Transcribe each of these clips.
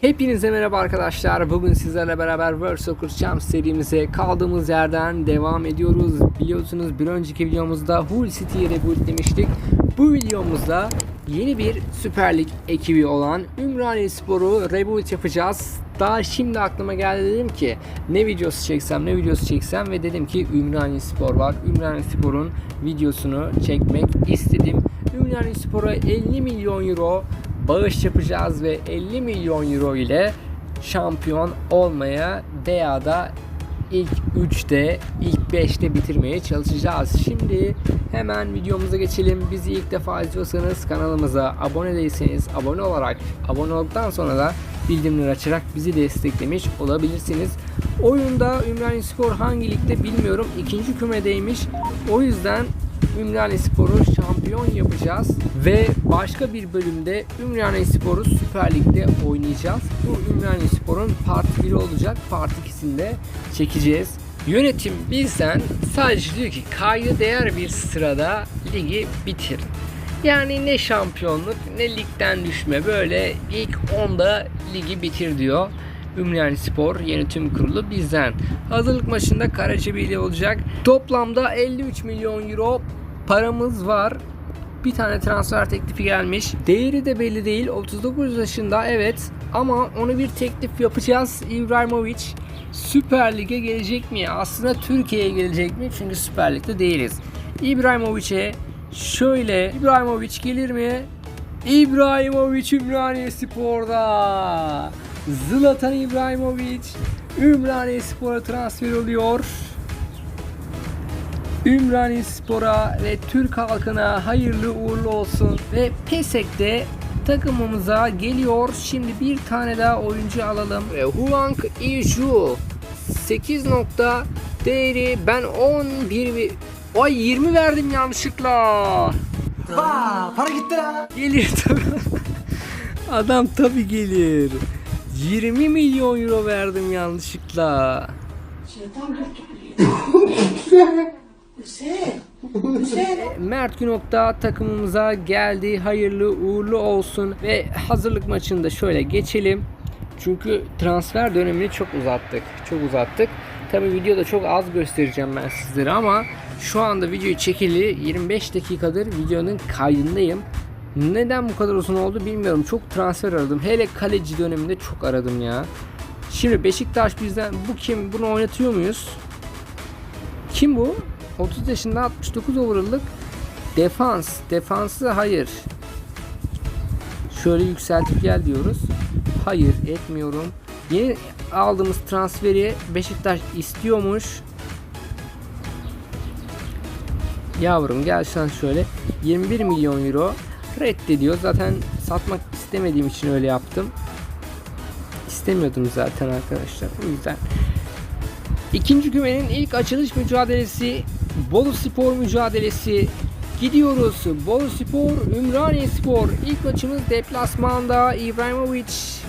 Hepinize merhaba arkadaşlar. Bugün sizlerle beraber World Soccer Champs serimize kaldığımız yerden devam ediyoruz. Biliyorsunuz bir önceki videomuzda Hull City'yi reboot demiştik. Bu videomuzda yeni bir Süper Lig ekibi olan Ümraniye Spor'u reboot yapacağız. Daha şimdi aklıma geldi dedim ki ne videosu çeksem ne videosu çeksem ve dedim ki Ümraniye Spor var. Ümraniye Spor'un videosunu çekmek istedim. Ümraniye Spor'a 50 milyon euro bağış yapacağız ve 50 milyon euro ile şampiyon olmaya DEA'da ilk 3'te, ilk 5'te bitirmeye çalışacağız. Şimdi hemen videomuza geçelim. Bizi ilk defa izliyorsanız kanalımıza abone değilseniz abone olarak, abone olduktan sonra da bildirimleri açarak bizi desteklemiş olabilirsiniz. Oyunda Ümraniye Spor hangi ligde bilmiyorum. İkinci kümedeymiş. O yüzden Ümraniye Spor'u şampiyon yapacağız ve başka bir bölümde Ümraniye Spor'u Süper Lig'de oynayacağız. Bu Ümraniye Spor'un Part 1 olacak. Part 2'sinde çekeceğiz. Yönetim bizden sadece diyor ki kayda değer bir sırada ligi bitirin. Yani ne şampiyonluk ne ligden düşme böyle ilk 10'da ligi bitir diyor. Ümraniye Spor yönetim kurulu bizden. Hazırlık maçında Karacabeyli olacak. Toplamda 53 milyon euro paramız var. Bir tane transfer teklifi gelmiş. Değeri de belli değil. 39 yaşında evet ama onu bir teklif yapacağız. İbrahimovic Süper Lig'e gelecek mi? Aslında Türkiye'ye gelecek mi? Çünkü Süper Lig'de değiliz. İbrahimovic'e şöyle İbrahimovic gelir mi? İbrahimovic Ümraniye Spor'da. Zlatan İbrahimovic Ümraniye Spor'a transfer oluyor. Ümraniye Spor'a ve Türk halkına hayırlı uğurlu olsun. Ve Pesek de takımımıza geliyor. Şimdi bir tane daha oyuncu alalım. E, Huang Iju 8 nokta değeri ben 11 bir Ay 20 verdim yanlışlıkla. Ba, para gitti la. Gelir tabi. Adam tabi gelir. 20 milyon euro verdim yanlışlıkla. Mert Günok'ta takımımıza geldi. Hayırlı uğurlu olsun. Ve hazırlık maçında şöyle geçelim. Çünkü transfer dönemini çok uzattık. Çok uzattık. Tabi videoda çok az göstereceğim ben sizlere ama şu anda videoyu çekili 25 dakikadır videonun kaydındayım. Neden bu kadar uzun oldu bilmiyorum. Çok transfer aradım. Hele kaleci döneminde çok aradım ya. Şimdi Beşiktaş bizden bu kim? Bunu oynatıyor muyuz? Kim bu? 30 yaşında 69 overall'lık defans. Defansı hayır. Şöyle yükseltip gel diyoruz. Hayır etmiyorum. Yeni aldığımız transferi Beşiktaş istiyormuş. Yavrum gel sen şöyle 21 milyon euro reddediyor. Zaten satmak istemediğim için öyle yaptım. İstemiyordum zaten arkadaşlar. O yüzden İkinci kümenin ilk açılış mücadelesi Bolu Spor mücadelesi gidiyoruz. Bolu Spor, Ümraniye Spor. İlk maçımız deplasmanda İbrahimovic,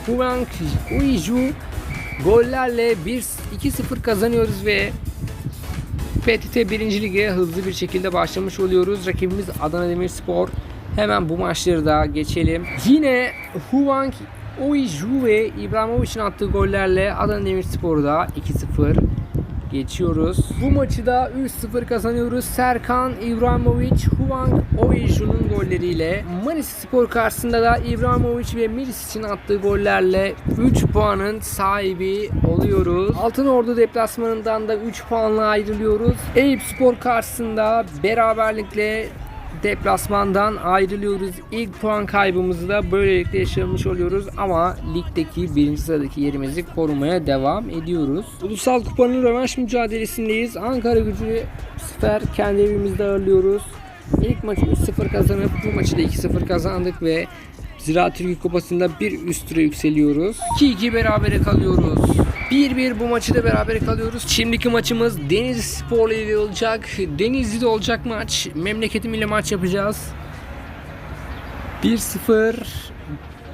Huang Uiju gollerle 1-2-0 kazanıyoruz ve PTT 1. Lig'e hızlı bir şekilde başlamış oluyoruz. Rakibimiz Adana Demirspor. Hemen bu maçları da geçelim. Yine Huang Uiju ve İbrahimovic'in attığı gollerle Adana Demirspor'da 2-0 geçiyoruz. Bu maçı da 3-0 kazanıyoruz. Serkan, İbrahimovic, Huang Oiju'nun golleriyle. Manisa Spor karşısında da İbrahimovic ve Miris için attığı gollerle 3 puanın sahibi oluyoruz. Altın Ordu deplasmanından da 3 puanla ayrılıyoruz. Eyüp Spor karşısında beraberlikle deplasmandan ayrılıyoruz. İlk puan kaybımızı da böylelikle yaşamış oluyoruz ama ligdeki birinci sıradaki yerimizi korumaya devam ediyoruz. Ulusal Kupa'nın rövanş mücadelesindeyiz. Ankara gücü sefer kendi evimizde ağırlıyoruz. İlk maçı 3-0 kazanıp bu maçı da 2-0 kazandık ve Ziraat Türkiye Kupası'nda bir üst tura yükseliyoruz. 2-2 berabere kalıyoruz. 1-1 bu maçı da beraber kalıyoruz. Şimdiki maçımız Denizli Spor'la ilgili olacak. Denizli'de olacak maç. Memleketim ile maç yapacağız. 1-0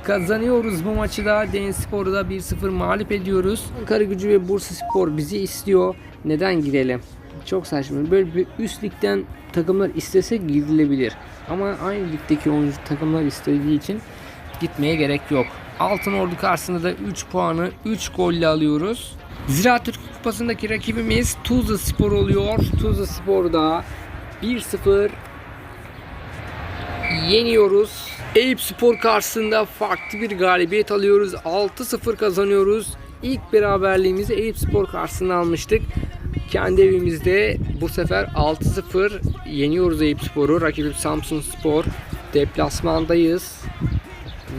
kazanıyoruz bu maçı da. Denizli Spor'u da 1-0 mağlup ediyoruz. Ankara Gücü ve Bursa Spor bizi istiyor. Neden girelim? Çok saçma. Böyle bir üst ligden takımlar istese gidilebilir. Ama aynı ligdeki oyuncu takımlar istediği için gitmeye gerek yok. Altın Ordu karşısında da 3 puanı 3 golle alıyoruz. Ziraat Türk Kupası'ndaki rakibimiz Tuzla Spor oluyor. Tuzla Spor'da 1-0 yeniyoruz. Eyüp Spor karşısında farklı bir galibiyet alıyoruz. 6-0 kazanıyoruz. İlk beraberliğimizi Eyüp Spor karşısında almıştık. Kendi evimizde bu sefer 6-0 yeniyoruz Eyüp Spor'u. Rakibim Samsun Spor. Deplasmandayız.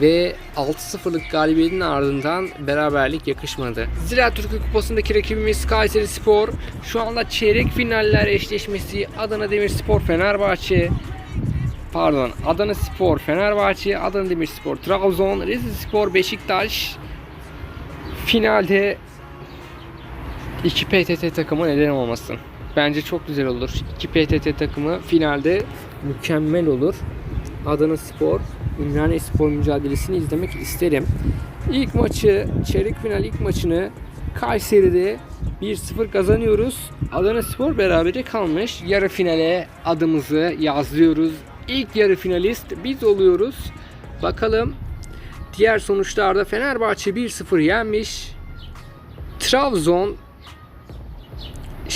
Ve 6-0'lık galibiyetin ardından beraberlik yakışmadı. Ziraat Türkiye Kupası'ndaki rakibimiz Kayseri Spor. Şu anda çeyrek finaller eşleşmesi Adana Demirspor Fenerbahçe pardon Adana Spor Fenerbahçe, Adana Demirspor Trabzon, Rize Spor Beşiktaş finalde 2 PTT takımı neden olmasın? Bence çok güzel olur. 2 PTT takımı finalde mükemmel olur. Adana Spor, Ümraniye Spor mücadelesini izlemek isterim. İlk maçı, çeyrek final ilk maçını Kayseri'de 1-0 kazanıyoruz. Adana Spor berabere kalmış. Yarı finale adımızı yazıyoruz. İlk yarı finalist biz oluyoruz. Bakalım diğer sonuçlarda Fenerbahçe 1-0 yenmiş. Trabzon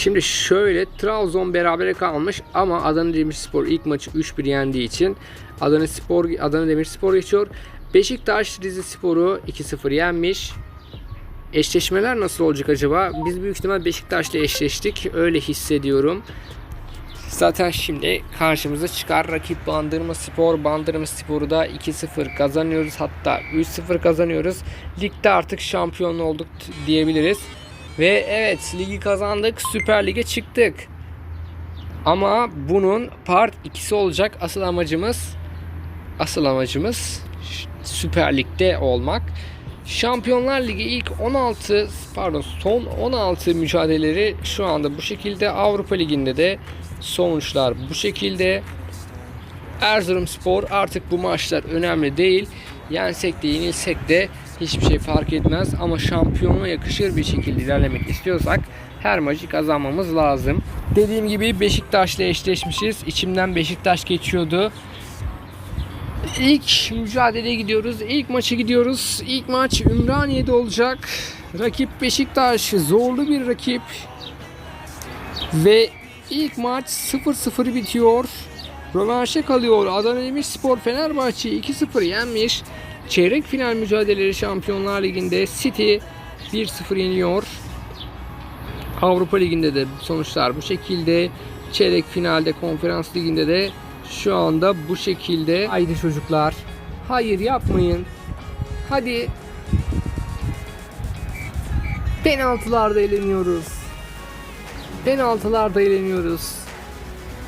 Şimdi şöyle Trabzon berabere kalmış ama Adana Demirspor ilk maçı 3-1 yendiği için Adana Spor Adana Demirspor geçiyor. Beşiktaş Rize Spor'u 2-0 yenmiş. Eşleşmeler nasıl olacak acaba? Biz büyük ihtimal Beşiktaş'la eşleştik. Öyle hissediyorum. Zaten şimdi karşımıza çıkar rakip Bandırma Spor. Bandırma Spor'u da 2-0 kazanıyoruz. Hatta 3-0 kazanıyoruz. Ligde artık şampiyon olduk diyebiliriz. Ve evet ligi kazandık. Süper Lig'e çıktık. Ama bunun part 2'si olacak. Asıl amacımız asıl amacımız Süper Lig'de olmak. Şampiyonlar Ligi ilk 16 pardon son 16 mücadeleleri şu anda bu şekilde Avrupa Ligi'nde de sonuçlar bu şekilde. Erzurumspor artık bu maçlar önemli değil. Yensek de yenilsek de hiçbir şey fark etmez ama şampiyonluğa yakışır bir şekilde ilerlemek istiyorsak her maçı kazanmamız lazım. Dediğim gibi Beşiktaş'la eşleşmişiz. İçimden Beşiktaş geçiyordu. İlk mücadeleye gidiyoruz. İlk maçı gidiyoruz. İlk maç Ümraniye'de olacak. Rakip Beşiktaş. Zorlu bir rakip. Ve ilk maç 0-0 bitiyor. Rövanşa kalıyor. Adana Demirspor Fenerbahçe 2-0 yenmiş. Çeyrek final mücadeleleri Şampiyonlar Ligi'nde City 1-0 yeniyor. Avrupa Ligi'nde de sonuçlar bu şekilde. Çeyrek finalde Konferans Ligi'nde de şu anda bu şekilde. Haydi çocuklar. Hayır yapmayın. Hadi. Penaltılarda eğleniyoruz. Penaltılarda eğleniyoruz.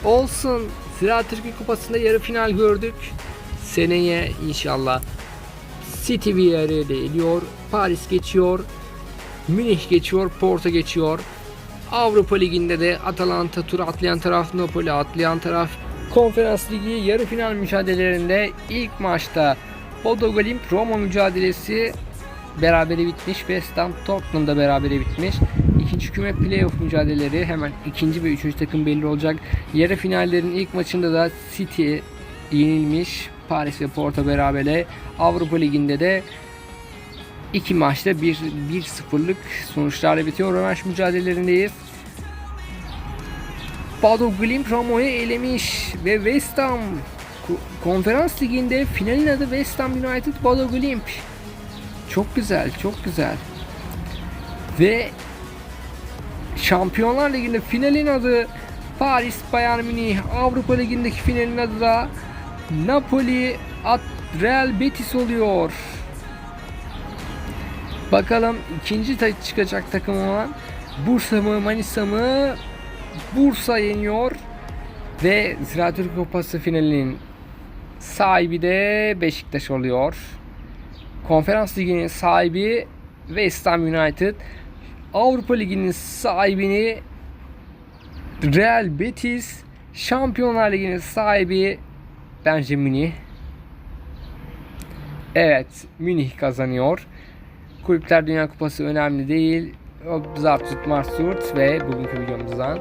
Olsun. Ziraat Türkiye Kupası'nda yarı final gördük. Seneye inşallah City Villarreal'e eliyor. Paris geçiyor. Münih geçiyor. Porto geçiyor. Avrupa Ligi'nde de Atalanta tur atlayan taraf Napoli atlayan taraf Konferans Ligi yarı final mücadelelerinde ilk maçta Bodo Glimt Roma mücadelesi berabere bitmiş. West Ham Tottenham'da berabere bitmiş. İkinci küme playoff mücadeleleri hemen ikinci ve üçüncü takım belli olacak. Yarı finallerin ilk maçında da City yenilmiş. Paris ve Porto berabere. Avrupa Ligi'nde de iki maçta 1-0'lık sonuçlarla bitiyor. Rövanş mücadelelerindeyiz. Bodo Glimt Romo'yu elemiş ve West Ham Ko- Konferans Ligi'nde finalin adı West Ham United Bodo Glimt. Çok güzel, çok güzel. Ve Şampiyonlar Ligi'nde finalin adı Paris Bayern Münih. Avrupa Ligi'ndeki finalin adı da Napoli at Real Betis oluyor. Bakalım ikinci ta- çıkacak takım olan Bursa mı Manisa mı? Bursa yeniyor ve Ziraat Türkiye Kupası finalinin sahibi de Beşiktaş oluyor. Konferans Ligi'nin sahibi West Ham United. Avrupa Ligi'nin sahibini Real Betis. Şampiyonlar Ligi'nin sahibi bence Münih. Evet, Münih kazanıyor. Kulüpler Dünya Kupası önemli değil. Zartut Marsurt ve bugünkü videomuzdan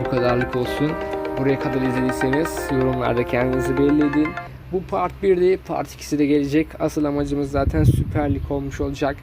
bu kadarlık olsun. Buraya kadar izlediyseniz yorumlarda kendinizi belli edin. Bu part 1'di. Part 2'si de gelecek. Asıl amacımız zaten Süper Lig olmuş olacak.